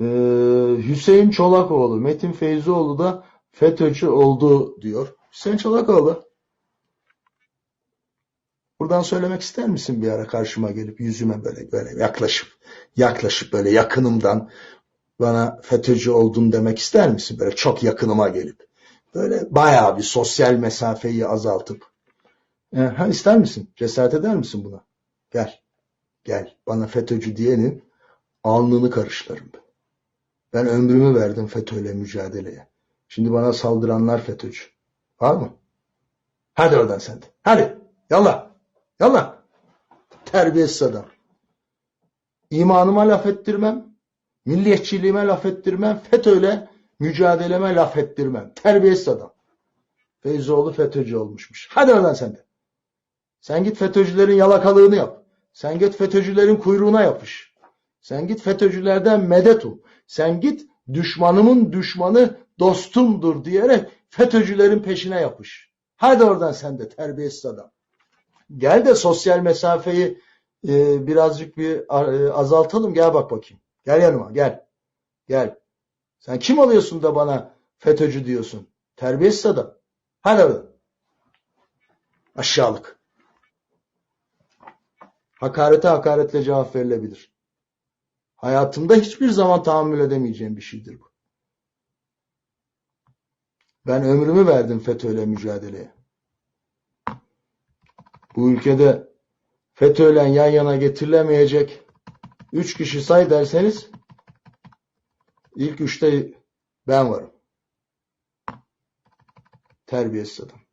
Ee, Hüseyin Çolakoğlu, Metin Feyzioğlu da FETÖ'cü oldu diyor. Hüseyin Çolakoğlu. Buradan söylemek ister misin bir ara karşıma gelip yüzüme böyle böyle yaklaşıp yaklaşıp böyle yakınımdan bana FETÖ'cü oldun demek ister misin? Böyle çok yakınıma gelip böyle bayağı bir sosyal mesafeyi azaltıp e, ha ister misin? Cesaret eder misin buna? Gel. Gel. Bana FETÖ'cü diyenin alnını karışlarım ben. Ben ömrümü verdim FETÖ'yle mücadeleye. Şimdi bana saldıranlar FETÖ'cü. Var mı? Hadi oradan sen de. Hadi. Yallah. Yallah. Terbiyesiz adam. İmanıma laf ettirmem. Milliyetçiliğime laf ettirmem. FETÖ'yle mücadeleme laf ettirmem. Terbiyesiz adam. Feyzoğlu FETÖ'cü olmuşmuş. Hadi oradan sen de. Sen git FETÖ'cülerin yalakalığını yap. Sen git FETÖ'cülerin kuyruğuna yapış. Sen git FETÖ'cülerden medet ol. Sen git düşmanımın düşmanı dostumdur diyerek FETÖ'cülerin peşine yapış. Hadi oradan sen de terbiyesiz adam. Gel de sosyal mesafeyi e, birazcık bir e, azaltalım. Gel bak bakayım. Gel yanıma gel. Gel. Sen kim oluyorsun da bana FETÖ'cü diyorsun? Terbiyesiz adam. Hadi oradan. Aşağılık. Hakarete hakaretle cevap verilebilir. Hayatımda hiçbir zaman tahammül edemeyeceğim bir şeydir bu. Ben ömrümü verdim FETÖ'yle mücadeleye. Bu ülkede FETÖ'yle yan yana getirilemeyecek üç kişi say derseniz ilk üçte ben varım. Terbiyesiz adam.